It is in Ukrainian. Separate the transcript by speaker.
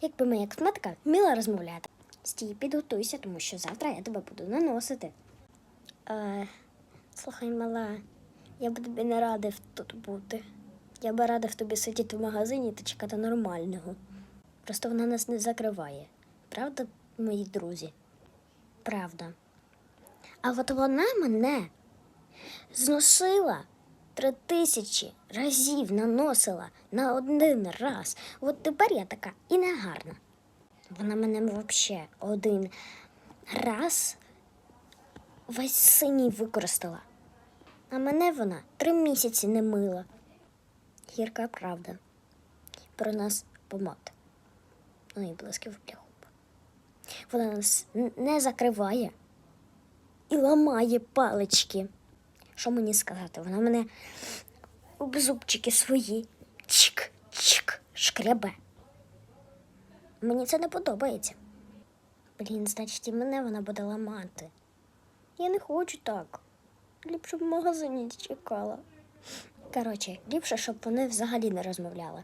Speaker 1: Якби моя косметика вміла розмовляти. Стій, підготуйся, тому що завтра я тебе буду наносити. Е, слухай, мала, я б тобі не радив тут бути. Я би радив тобі сидіти в магазині та чекати нормального. Просто вона нас не закриває. Правда, мої друзі? Правда. А от вона мене зносила три тисячі разів наносила на один раз. От тепер я така і не гарна. Вона мене взагалі один раз весь синій використала. А мене вона три місяці не мила. Гірка правда. Про нас помад. Ну і блисків для. Вона нас не закриває і ламає палички. Що мені сказати? Вона мене об зубчики свої чик-чик шкребе. Мені це не подобається. Блін, значить, і мене вона буде ламати. Я не хочу так. Ліпше в магазині чекала. Коротше, ліпше, щоб вони взагалі не розмовляли.